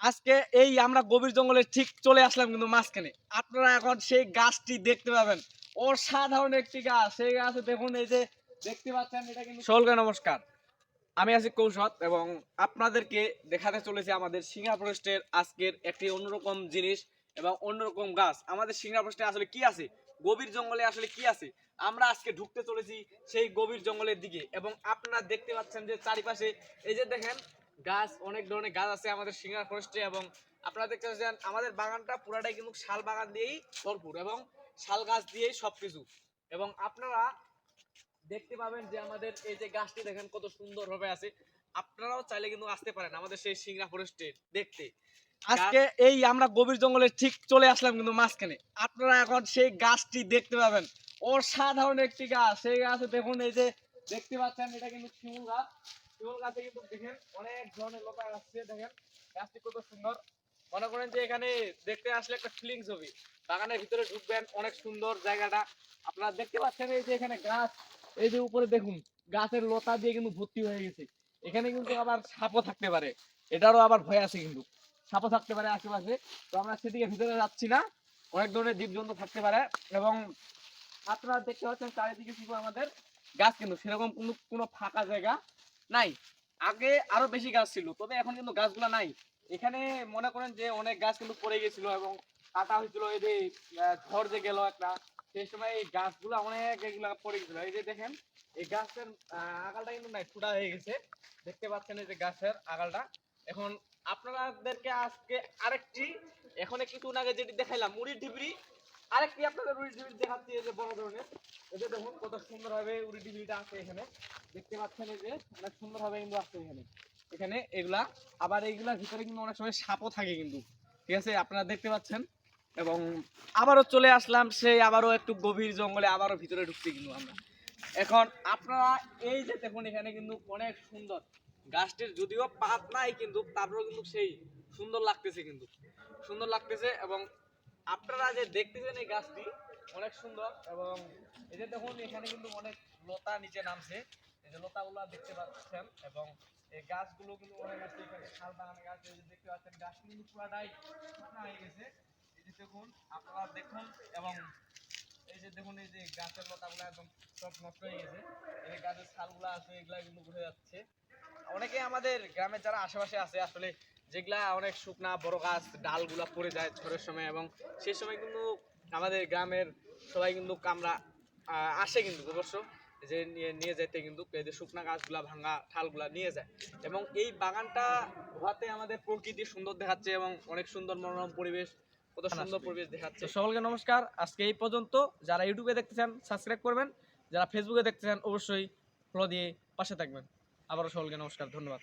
আজকে এই আমরা গভীর জঙ্গলে ঠিক চলে আসলাম কিন্তু মাঝখানে। আপনারা এখন সেই গাছটি দেখতে পাবেন। অসাধারণ একটি গাছ। সেই গাছে দেখুন এই যে, দেখতে পাচ্ছেন, এটা কিন্তু সকলকে নমস্কার। আমি আছি কৌশল এবং আপনাদেরকে দেখাতে চলেছি আমাদের সিঙ্গা ফরেস্টের আজকের একটি অন্যরকম জিনিস এবং অন্যরকম গাছ। আমাদের সিঙ্গা ফরেস্টে আসলে কি আছে? গভীর জঙ্গলে আসলে কি আছে? আমরা আজকে ঢুকতে চলেছি সেই গভীর জঙ্গলের দিকে এবং আপনারা দেখতে পাচ্ছেন যে চারিপাশে, এই যে দেখেন গাছ অনেক ধরনের গাছ আছে আমাদের সিঙ্গার ফরেস্টে এবং আপনারা দেখতে পাচ্ছেন আমাদের বাগানটা পুরাটাই কিন্তু শাল বাগান দিয়েই ভরপুর এবং শাল গাছ দিয়েই সবকিছু। এবং আপনারা দেখতে পাবেন যে আমাদের এই যে গাছটি দেখেন কত সুন্দর ভাবে আছে। আপনারাও চাইলে কিন্তু আসতে পারেন আমাদের সেই সিংড়া ফরেস্টে দেখতে। আজকে এই আমরা গভীর জঙ্গলে ঠিক চলে আসলাম কিন্তু মাঝখানে। আপনারা এখন সেই গাছটি দেখতে পাবেন। অসাধারণ একটি গাছ। সেই গাছে দেখুন এই যে দেখতে পাচ্ছেন এটা কিন্তু শিমুল গাছ। কিন্তু অনেক ধরনের গাছটি কত সুন্দর। মনে করেন যে এখানে দেখতে আসলে একটা ফিলিংস হবে বাগানের ভিতরে ঢুকবেন, অনেক সুন্দর জায়গাটা। আপনারা দেখতে পাচ্ছেন এই যে এখানে গাছ, এই যে উপরে দেখুন, গাছের লতা দিয়ে কিন্তু ভর্তি হয়ে গেছে। এখানে কিন্তু আবার সাপও থাকতে পারে। এটারও আবার ভয় আছে কিন্তু। সাপও থাকতে পারে আশেপাশে। তো আমরা সেদিকে ভিতরে যাচ্ছি না। অনেক ধরনের জীবজন্তু থাকতে পারে এবং আপনারা দেখতে পাচ্ছেন চারিদিকে শুধু আমাদের গাছ কিন্তু। সেরকম কোনো কোনো ফাঁকা জায়গা নাই। আগে আরও বেশি গাছ ছিল, তবে এখন কিন্তু গাছগুলা নাই। এখানে মনে করেন যে অনেক গাছ কিন্তু পড়ে গেছিল এবং কাটা হয়েছিল, এই যে ঝড় যে গেল একটা, সেই সময় এই গাছগুলো অনেক এগুলা পড়ে গেছিল। এই যে দেখেন, এই গাছের আগালটা কিন্তু নাই, ফুটা হয়ে গেছে। দেখতে পাচ্ছেন এই যে গাছের আগালটা। এখন আপনাদেরকে আজকে আরেকটি, এখন কিছুদিন আগে যেটি দেখাইলাম, মুড়ির ঢিবড়ি। আরেকটি আপনাদের উড়ি ঢিবড়ি দেখাচ্ছি এই যে বড় ধরনের। এই যে দেখুন কত সুন্দর ভাবে উড়ি ঢিবড়িটা আছে এখানে। দেখতে পাচ্ছেন এই যে অনেক সুন্দর ভাবে কিন্তু আছে এখানে। এখানে এগুলা, আবার এইগুলার ভিতরে কিন্তু অনেক সময় সাপও থাকে কিন্তু। ঠিক আছে, আপনারা দেখতে পাচ্ছেন। এবং আবারও চলে আসলাম সেই আবারও একটু গভীর জঙ্গলে, আবারও ভিতরে ঢুকতে কিন্তু আমরা। এখন আপনারা এই যে দেখুন এখানে কিন্তু অনেক সুন্দর। গাছটির যদিও পাত নাই কিন্তু, তারপরেও কিন্তু সেই সুন্দর লাগতেছে কিন্তু। সুন্দর লাগতেছে এবং আপনারা যে দেখতেছেন এই গাছটি, অনেক সুন্দর এবং এই যে দেখুন, এখানে কিন্তু অনেক লতা নিচে নামছে। এই যে লতাগুলো দেখতে পাচ্ছেন এবং এই গাছগুলো কিন্তু অনেক আছে এখানে। শাল বাগান গাছ, এই দেখতে পাচ্ছেন গাছ কিন্তু পুরাটাই হয়ে গেছে। এই যে দেখুন, আপনারা দেখুন এবং এই যে দেখুন, এই যে গাছের লতাগুলো একদম সব নষ্ট হয়ে গেছে। এই যে গাছের ছালগুলো আছে, এগুলা কিন্তু উঠে যাচ্ছে। অনেকে আমাদের গ্রামের যারা আশেপাশে আছে, আসলে যেগুলা অনেক শুকনা বড় গাছ ডালগুলা পড়ে যায় ঝড়ের সময় এবং সেই সময় কিন্তু আমাদের গ্রামের সবাই কিন্তু কামরা আসে কিন্তু অবশ্য। যে নিয়ে নিয়ে যেতে কিন্তু এই যে শুকনা গাছগুলা ভাঙা ঠালগুলা নিয়ে যায়। এবং এই বাগানটা হওয়াতে আমাদের প্রকৃতি সুন্দর দেখাচ্ছে এবং অনেক সুন্দর মনোরম পরিবেশ কত সুন্দর পরিবেশ দেখাচ্ছে। সকলকে নমস্কার। আজকে এই পর্যন্ত যারা ইউটিউবে দেখতেছেন সাবস্ক্রাইব করবেন। যারা ফেসবুকে দেখতেছেন অবশ্যই ফলো দিয়ে পাশে থাকবেন। আবারও সকলকে নমস্কার ধন্যবাদ।